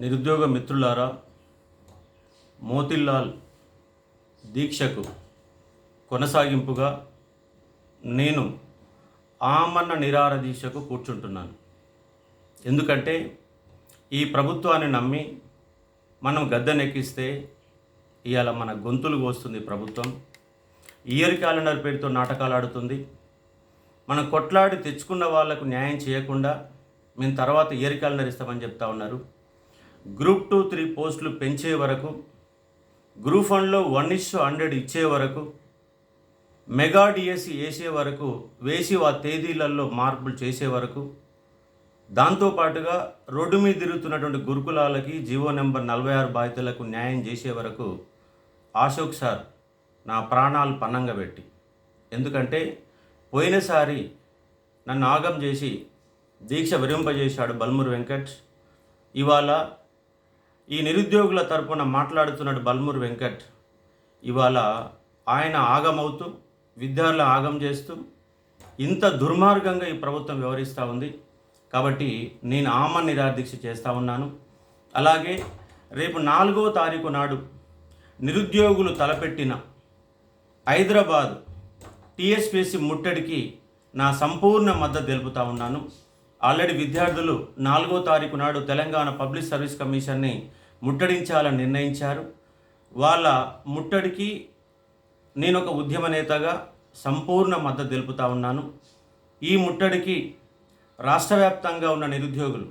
నిరుద్యోగ మిత్రులారా మోతిలాల్ దీక్షకు కొనసాగింపుగా నేను ఆమన్న నిరార దీక్షకు కూర్చుంటున్నాను. ఎందుకంటే ఈ ప్రభుత్వాన్ని నమ్మి మనం గద్దెనెక్కిస్తే ఇవాళ మన గొంతులు కోస్తుంది ప్రభుత్వం. ఇయర్ క్యాలెండర్ పేరుతో నాటకాలు ఆడుతుంది. మనం కొట్లాడి తెచ్చుకున్న వాళ్ళకు న్యాయం చేయకుండా మేము తర్వాత ఇయర్ క్యాలెండర్ ఇస్తామని చెప్తా ఉన్నారు. గ్రూప్ టూ త్రీ పోస్టులు పెంచే వరకు గ్రూప్ వన్లో వన్ ఇస్ హండ్రెడ్ ఇచ్చే వరకు మెగా డిఎస్సి వేసే వరకు వేసి ఆ తేదీలలో మార్పులు చేసే వరకు దాంతోపాటుగా రోడ్డు మీద తిరుగుతున్నటువంటి గురుకులాలకి జీవో నెంబర్ నలభై ఆరు బాధితులకు న్యాయం చేసే వరకు అశోక్ సార్ నా ప్రాణాలు పన్నంగా పెట్టి. ఎందుకంటే పోయినసారి నన్ను ఆగం చేసి దీక్ష విరింపజేశాడు బల్మూరు వెంకట్. ఇవాళ ఈ నిరుద్యోగుల తరపున మాట్లాడుతున్నాడు బల్మూరు వెంకట్ ఇవాళ ఆయన ఆగమవుతూ విద్యార్థుల ఆగం చేస్తూ ఇంత దుర్మార్గంగా ఈ ప్రభుత్వం వ్యవహరిస్తూ ఉంది. కాబట్టి నేను ఆమ నిరాదీక్ష చేస్తూ ఉన్నాను. అలాగే రేపు నాలుగో తారీఖు నాడు నిరుద్యోగులు తలపెట్టిన హైదరాబాద్ టీఎస్పీసీ ముట్టడికి నా సంపూర్ణ మద్దతు తెలుపుతా ఉన్నాను. ఆల్రెడీ విద్యార్థులు నాలుగో తారీఖు నాడు తెలంగాణ పబ్లిక్ సర్వీస్ కమిషన్ని ముట్టడించాలని నిర్ణయించారు. వాళ్ళ ముట్టడికి నేను ఒక ఉద్యమ నేతగా సంపూర్ణ మద్దతు తెలుపుతా ఉన్నాను. ఈ ముట్టడికి రాష్ట్ర వ్యాప్తంగా ఉన్న నిరుద్యోగులు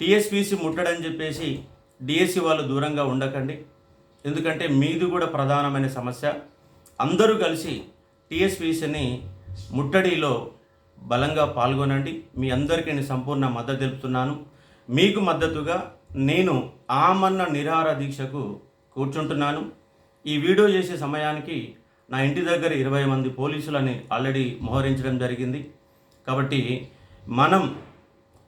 టీఎస్పీసీ ముట్టడని చెప్పేసి డిఎస్సి వాళ్ళు దూరంగా ఉండకండి. ఎందుకంటే మీది కూడా ప్రధానమైన సమస్య. అందరూ కలిసి టీఎస్పీసీని ముట్టడిలో బలంగా పాల్గొనండి. మీ అందరికీ నేను సంపూర్ణ మద్దతు తెలుపుతున్నాను. మీకు మద్దతుగా నేను ఆమన్న నిరాహార దీక్షకు కూర్చుంటున్నాను. ఈ వీడియో చేసే సమయానికి నా ఇంటి దగ్గర ఇరవై మంది పోలీసులని ఆల్రెడీ మోహరించడం జరిగింది. కాబట్టి మనం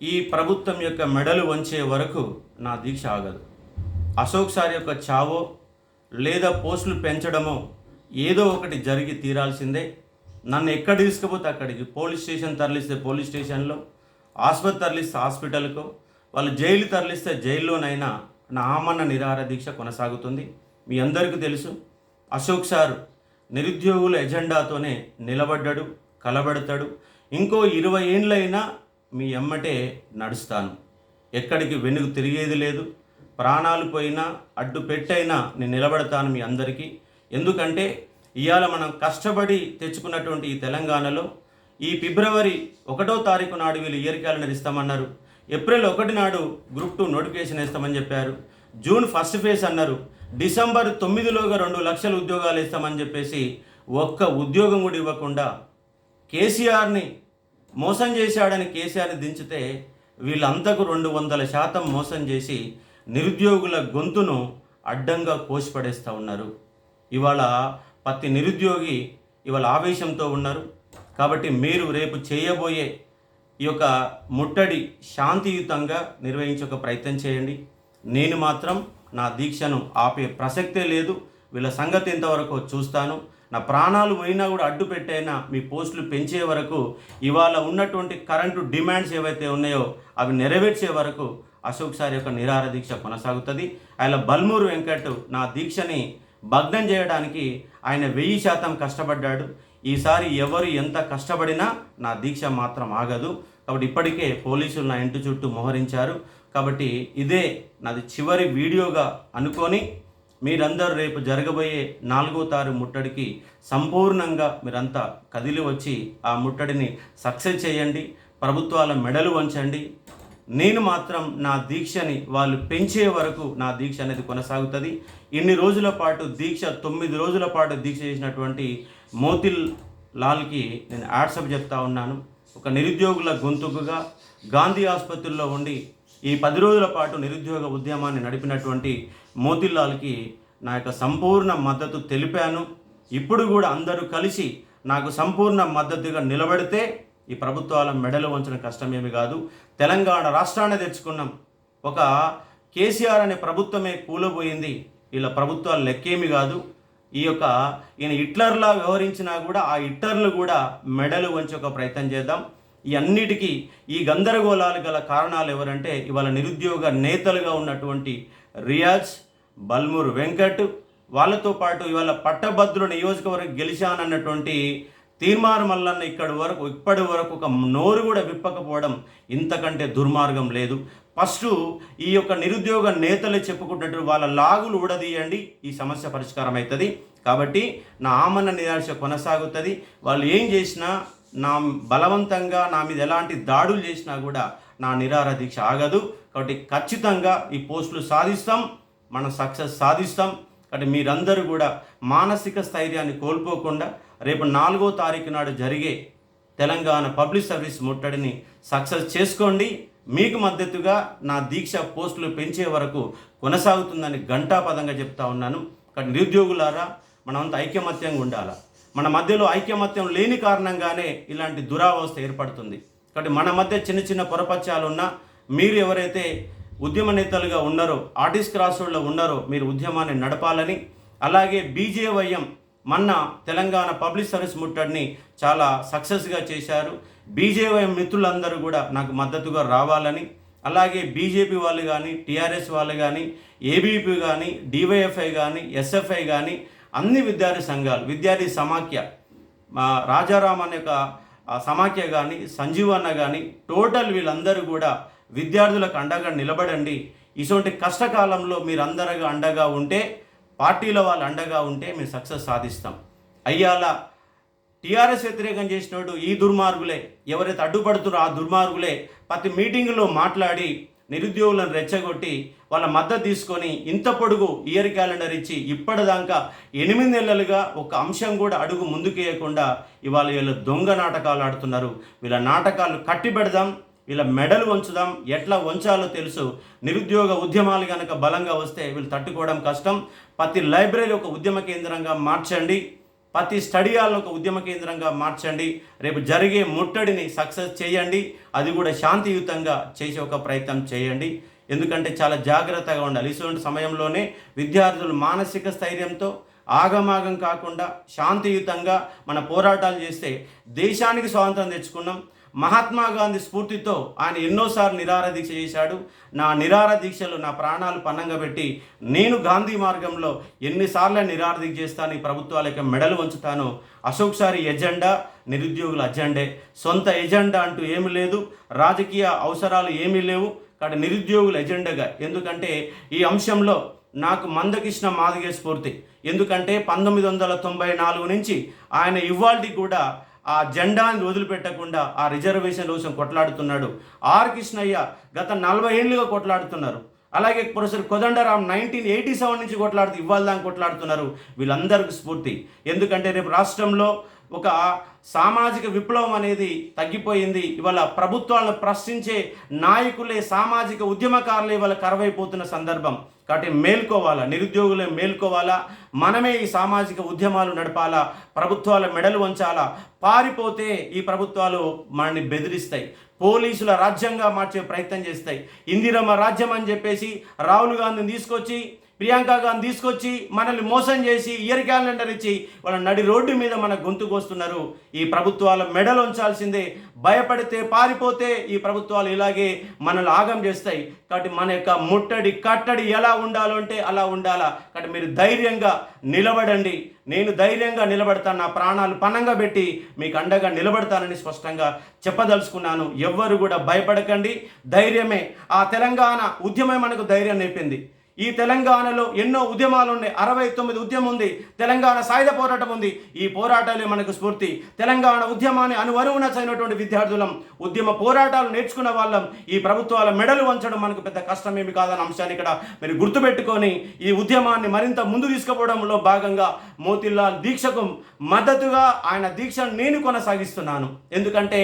ఈ ప్రభుత్వం యొక్క మెడలు వంచే వరకు నా దీక్ష ఆగదు. అశోక్ సార్ యొక్క చావో లేదా పోస్టులు పెంచడమో ఏదో ఒకటి జరిగి తీరాల్సిందే. నన్ను ఎక్కడ తీసుకుపోతే అక్కడికి? పోలీస్ స్టేషన్ తరలిస్తే పోలీస్ స్టేషన్లో ఆసుపత్రి తరలిస్తే హాస్పిటల్కు వాళ్ళు జైలు తరలిస్తే జైల్లోనైనా నా ఆమన్న నిరాహార దీక్ష కొనసాగుతుంది. మీ అందరికీ తెలుసు అశోక్ సార్ నిరుద్యోగుల ఎజెండాతోనే నిలబడ్డాడు కలబడతాడు. ఇంకో ఇరవై ఏండ్లైనా మీ ఎమ్మటే నడుస్తాను. ఎక్కడికి వెనుక తిరిగేది లేదు. ప్రాణాలు పోయినా అడ్డు పెట్టైనా నేను నిలబడతాను మీ అందరికీ. ఎందుకంటే ఇవాళ మనం కష్టపడి తెచ్చుకున్నటువంటి ఈ తెలంగాణలో ఈ ఫిబ్రవరి ఒకటో తారీఖు నాడు వీళ్ళు ఇయర్ క్యాలెండర్ ఇస్తామన్నారు. ఏప్రిల్ ఒకటి నాడు గ్రూప్ టూ నోటిఫికేషన్ ఇస్తామని చెప్పారు. జూన్ ఫస్ట్ ఫేజ్ అన్నారు. డిసెంబర్ తొమ్మిదిలోగా రెండు లక్షల ఉద్యోగాలు ఇస్తామని చెప్పేసి ఒక్క ఉద్యోగం కూడా ఇవ్వకుండా కేసీఆర్ని మోసం చేశాడని కేసీఆర్ని దించితే వీళ్ళంతకు రెండు వందల శాతం మోసం చేసి నిరుద్యోగుల గొంతును అడ్డంగా కోసిపడేస్తూ ఉన్నారు. ఇవాళ ప్రతి నిరుద్యోగి ఇవాళ ఆవేశంతో ఉన్నారు. కాబట్టి మీరు రేపు చేయబోయే ఈ యొక్క ముట్టడి శాంతియుతంగా నిర్వహించే ఒక ప్రయత్నం చేయండి. నేను మాత్రం నా దీక్షను ఆపే ప్రసక్తే లేదు. వీళ్ళ సంగతి ఇంతవరకు చూస్తాను? నా ప్రాణాలు పోయినా కూడా అడ్డు పెట్టైనా మీ పోస్టులు పెంచే వరకు ఇవాళ ఉన్నటువంటి కరెంటు డిమాండ్స్ ఏవైతే ఉన్నాయో అవి నెరవేర్చే వరకు అశోక్ సార్ యొక్క నిరార దీక్ష కొనసాగుతుంది. ఆయన బల్మూరు వెంకట్ నా దీక్షని భగ్నం చేయడానికి ఆయన వెయ్యి శాతం కష్టపడ్డాడు. ఈసారి ఎవరు ఎంత కష్టపడినా నా దీక్ష మాత్రం ఆగదు. కాబట్టి ఇప్పటికే పోలీసులు నా ఇంటి చుట్టూ మోహరించారు. కాబట్టి ఇదే నాది చివరి వీడియోగా అనుకొని మీరందరూ రేపు జరగబోయే నాలుగో తారు ముట్టడికి సంపూర్ణంగా మీరంతా కదిలి వచ్చి ఆ ముట్టడిని సక్సెస్ చేయండి. ప్రభుత్వాల మెడలు వంచండి. నేను మాత్రం నా దీక్షని వాళ్ళు పెంచే వరకు నా దీక్ష అనేది కొనసాగుతుంది. ఇన్ని రోజుల పాటు దీక్ష తొమ్మిది రోజుల పాటు దీక్ష చేసినటువంటి మోతిల్ లాల్కి నేను యాడ్సప్ చెప్తా ఉన్నాను. ఒక నిరుద్యోగుల గొంతుకుగా గాంధీ ఆసుపత్రిలో ఉండి ఈ పది రోజుల పాటు నిరుద్యోగ ఉద్యమాన్ని నడిపినటువంటి మోతిలాల్కి నా యొక్క సంపూర్ణ మద్దతు తెలిపాను. ఇప్పుడు కూడా అందరూ కలిసి నాకు సంపూర్ణ మద్దతుగా నిలబడితే ఈ ప్రభుత్వాల మెడలు వంచిన కష్టమేమి కాదు. తెలంగాణ రాష్ట్రాన్ని తెచ్చుకున్నాం. ఒక కేసీఆర్ అనే ప్రభుత్వమే కూలబోయింది. ఇలా ప్రభుత్వాలు లెక్కేమి కాదు. ఈ యొక్క ఈయన హిట్లర్లా వ్యవహరించినా కూడా ఆ హిట్లర్లు కూడా మెడలు వంచి ఒక ప్రయత్నం చేద్దాం. ఈ అన్నిటికీ ఈ గందరగోళాలు గల కారణాలు ఎవరంటే ఇవాళ నిరుద్యోగ నేతలుగా ఉన్నటువంటి రియాజ్ బల్మూర్ వెంకట్. వాళ్ళతో పాటు ఇవాళ పట్టభద్రుల నియోజకవర్గం గెలిచానన్నటువంటి తీర్మానం మల్లన్న ఇక్కడి వరకు ఇప్పటి వరకు ఒక నోరు కూడా విప్పకపోవడం ఇంతకంటే దుర్మార్గం లేదు. ఫస్ట్ ఈ యొక్క నిరుద్యోగ నేతలు చెప్పుకుంటున్నట్టు వాళ్ళ లాగులు ఊడదీయండి ఈ సమస్య పరిష్కారం అవుతుంది కాబట్టి నా ఆమన్న నిరాశ కొనసాగుతుంది. వాళ్ళు ఏం చేసినా నా బలవంతంగా నా మీద ఎలాంటి దాడులు చేసినా కూడా నా నిరార దీక్ష ఆగదు. కాబట్టి ఖచ్చితంగా ఈ పోస్టులు సాధిస్తాం మనం సక్సెస్ సాధిస్తాం. కాబట్టి మీరందరూ కూడా మానసిక స్థైర్యాన్ని కోల్పోకుండా రేపు నాలుగో తారీఖు నాడు జరిగే తెలంగాణ పబ్లిక్ సర్వీస్ ముట్టడిని సక్సెస్ చేసుకోండి. మీకు మద్దతుగా నా దీక్ష పోస్టులు పెంచే వరకు కొనసాగుతుందని ఘంటాపదంగా చెప్తా ఉన్నాను. కానీ నిరుద్యోగులారా మనమంతా ఐకమత్యంగా ఉండాలా? మన మధ్యలో ఐకమత్యం లేని కారణంగానే ఇలాంటి దురావస్థ ఏర్పడుతుంది. కాబట్టి మన మధ్య చిన్న చిన్న పొరపత్యాలు ఉన్నా మీరు ఎవరైతే ఉద్యమ నేతలుగా ఉన్నారో ఆర్టిస్ట్ క్రాస్ రోడ్లో ఉన్నారో మీరు ఉద్యమాన్ని నడపాలని అలాగే బీజేవైఎం మొన్న తెలంగాణ పబ్లిక్ సర్వీస్ ముట్టడిని చాలా సక్సెస్గా చేశారు. బీజేపీ మిత్రులందరూ కూడా నాకు మద్దతుగా రావాలని అలాగే బీజేపీ వాళ్ళు కానీ టీఆర్ఎస్ వాళ్ళు కానీ ఏబీపీ కానీ డివైఎఫ్ఐ కానీ ఎస్ఎఫ్ఐ కానీ అన్ని విద్యార్థి సంఘాలు విద్యార్థి సమాఖ్య మా రాజారాం అనే ఒక సమాఖ్య కానీ సంజీవ్ అన్న కానీ టోటల్ వీళ్ళందరూ కూడా విద్యార్థులకు అండగా నిలబడండి. ఇటువంటి కష్టకాలంలో మీరు అందరగా అండగా ఉంటే పార్టీలో వాళ్ళు అండగా ఉంటే మేము సక్సెస్ సాధిస్తాం. అయ్యాల టీఆర్ఎస్ వ్యతిరేకం చేసినోడు ఈ దుర్మార్గులే. ఎవరైతే అడ్డుపడుతున్నారో ఆ దుర్మార్గులే. ప్రతి మీటింగులో మాట్లాడి నిరుద్యోగులను రెచ్చగొట్టి వాళ్ళ మద్దతు తీసుకొని ఇంత పొడుగు ఇయర్ క్యాలెండర్ ఇచ్చి ఇప్పటిదాకా ఎనిమిది నెలలుగా ఒక అంశం కూడా అడుగు ముందుకేయకుండా ఇవాళ వీళ్ళు దొంగ నాటకాలు ఆడుతున్నారు. వీళ్ళ నాటకాలు కట్టి పెడదాం వీళ్ళ మెడలు వంచుదాం ఎట్లా వంచాలో తెలుసు. నిరుద్యోగ ఉద్యమాలు కనుక బలంగా వస్తే వీళ్ళు తట్టుకోవడం కష్టం. ప్రతి లైబ్రరీ ఒక ఉద్యమ కేంద్రంగా మార్చండి. ప్రతి స్టడీ హాల్ ఒక ఉద్యమ కేంద్రంగా మార్చండి. రేపు జరిగే ముట్టడిని సక్సెస్ చేయండి. అది కూడా శాంతియుతంగా చేసే ఒక ప్రయత్నం చేయండి. ఎందుకంటే చాలా జాగ్రత్తగా ఉండాలి. ఇటువంటి సమయంలోనే విద్యార్థులు మానసిక స్థైర్యంతో ఆగమాగం కాకుండా శాంతియుతంగా మన పోరాటాలు చేస్తే దేశానికి స్వాతంత్రం తెచ్చుకున్నాం. మహాత్మా గాంధీ స్ఫూర్తితో ఆయన ఎన్నోసార్లు నిరార దీక్ష చేశాడు. నా నిరార దీక్షలు నా ప్రాణాలు పన్నంగా పెట్టి నేను గాంధీ మార్గంలో ఎన్నిసార్లు నిరార దీక్ష చేస్తాను ఈ ప్రభుత్వాలకి మెడలు వంచుతాను. అశోక్ సారి ఎజెండా నిరుద్యోగుల అజెండే సొంత ఎజెండా అంటూ ఏమీ లేదు. రాజకీయ అవసరాలు ఏమీ లేవు. కాబట్టి నిరుద్యోగుల ఎజెండాగా. ఎందుకంటే ఈ అంశంలో నాకు మందకృష్ణ మాదిగే స్ఫూర్తి. ఎందుకంటే పంతొమ్మిది వందల తొంభై నాలుగు నుంచి ఆయన ఇవాల్టి కూడా ఆ జెండాని వదిలిపెట్టకుండా ఆ రిజర్వేషన్ కోసం కొట్లాడుతున్నాడు. ఆర్ కృష్ణయ్య గత నలభై ఏళ్ళుగా కొట్లాడుతున్నారు. అలాగే professor Kodandaram nineteen eighty seven నుంచి కొట్లాడుతూ ఇవ్వాలని కొట్లాడుతున్నారు. వీళ్ళందరికీ స్ఫూర్తి. ఎందుకంటే రేపు రాష్ట్రంలో ఒక సామాజిక విప్లవం అనేది తగ్గిపోయింది. ఇవాళ ప్రభుత్వాలను ప్రశ్నించే నాయకులే సామాజిక ఉద్యమకారులే ఇవాళ కరవైపోతున్న సందర్భం. కాబట్టి మేల్కోవాలా నిరుద్యోగులే మేల్కోవాలా మనమే ఈ సామాజిక ఉద్యమాలు నడపాలా ప్రభుత్వాల మెడలు వంచాలా పారిపోతే ఈ ప్రభుత్వాలు మనల్ని బెదిరిస్తాయి పోలీసుల రాజ్యంగా మార్చే ప్రయత్నం చేస్తాయి. ఇందిరమ్మ రాజ్యం అని చెప్పేసి రాహుల్ గాంధీని తీసుకొచ్చి ప్రియాంక గాంధీ తీసుకొచ్చి మనల్ని మోసం చేసి ఇయర్ క్యాలెండర్ ఇచ్చి వాళ్ళ నడి రోడ్డు మీద మన గొంతుకొస్తున్నారు ఈ ప్రభుత్వాల మెడలు ఉంచాల్సిందే భయపడితే పారిపోతే ఈ ప్రభుత్వాలు ఇలాగే మనల్ని ఆగం చేస్తాయి. కాబట్టి మన యొక్క ముట్టడి కట్టడి ఎలా ఉండాలో అంటే అలా ఉండాలా. కాబట్టి మీరు ధైర్యంగా నిలబడండి. నేను ధైర్యంగా నిలబడతాను. నా ప్రాణాలు పనంగా పెట్టి మీకు అండగా నిలబడతానని స్పష్టంగా చెప్పదలుచుకున్నాను. ఎవ్వరు కూడా భయపడకండి. ధైర్యమే. ఆ తెలంగాణ ఉద్యమే మనకు ధైర్యం నేర్పింది. ఈ తెలంగాణలో ఎన్నో ఉద్యమాలు ఉన్నాయి. అరవై తొమ్మిది ఉద్యమం ఉంది. తెలంగాణ సాయుధ పోరాటం ఉంది. ఈ పోరాటాలే మనకు స్ఫూర్తి. తెలంగాణ ఉద్యమాన్ని అనువరువున చదివినటువంటి విద్యార్థులం ఉద్యమ పోరాటాలు నేర్చుకున్న వాళ్ళం ఈ ప్రభుత్వాల మెడలు వంచడం మనకు పెద్ద కష్టమేమి కాదన్న అంశాన్ని ఇక్కడ మీరు గుర్తుపెట్టుకొని ఈ ఉద్యమాన్ని మరింత ముందు తీసుకుపోవడంలో భాగంగా మోతిలాల్ దీక్షకు మద్దతుగా ఆయన దీక్షను నేను కొనసాగిస్తున్నాను. ఎందుకంటే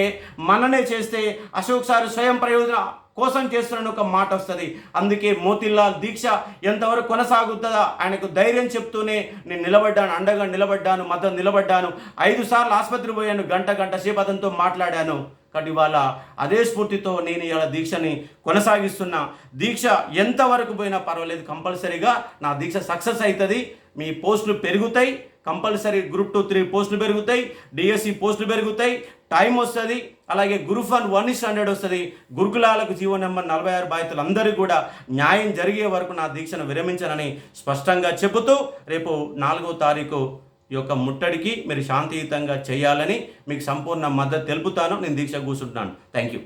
మననే చేస్తే అశోక్ సార్ స్వయం ప్రయోజన కోసం చేస్తున్న ఒక మాట వస్తుంది. అందుకే మోతిలాల్ దీక్ష ఎంతవరకు కొనసాగుతుందా ఆయనకు ధైర్యం చెప్తూనే నేను నిలబడ్డాను అండగా నిలబడ్డాను మద్దతు నిలబడ్డాను ఐదు సార్లు ఆసుపత్రి పోయాను గంట గంట సేపు అతనితో మాట్లాడాను. కాబట్టి ఇవాళ అదే స్ఫూర్తితో నేను ఇవాళ దీక్షని కొనసాగిస్తున్నా. దీక్ష ఎంతవరకు పోయినా పర్వాలేదు కంపల్సరీగా నా దీక్ష సక్సెస్ అవుతుంది. మీ పోస్టులు పెరుగుతాయి. కంపల్సరీ గ్రూప్ టూ త్రీ పోస్టులు పెరుగుతాయి డిఎస్సి పోస్టులు పెరుగుతాయి టైం వస్తుంది అలాగే గురు వన్ వన్ స్టాండర్డ్ హండ్రెడ్ వస్తుంది. గురుకులాలకు జీవో నెంబర్ నలభై ఆరు బాధితులు అందరూ కూడా న్యాయం జరిగే వరకు నా దీక్షను విరమించనని స్పష్టంగా చెబుతూ రేపు నాలుగో తారీఖు ఈ యొక్క ముట్టడికి మీరు శాంతియుతంగా చేయాలని మీకు సంపూర్ణ మద్దతు తెలుపుతాను. నేను దీక్ష కూర్చుంటున్నాను. Thank you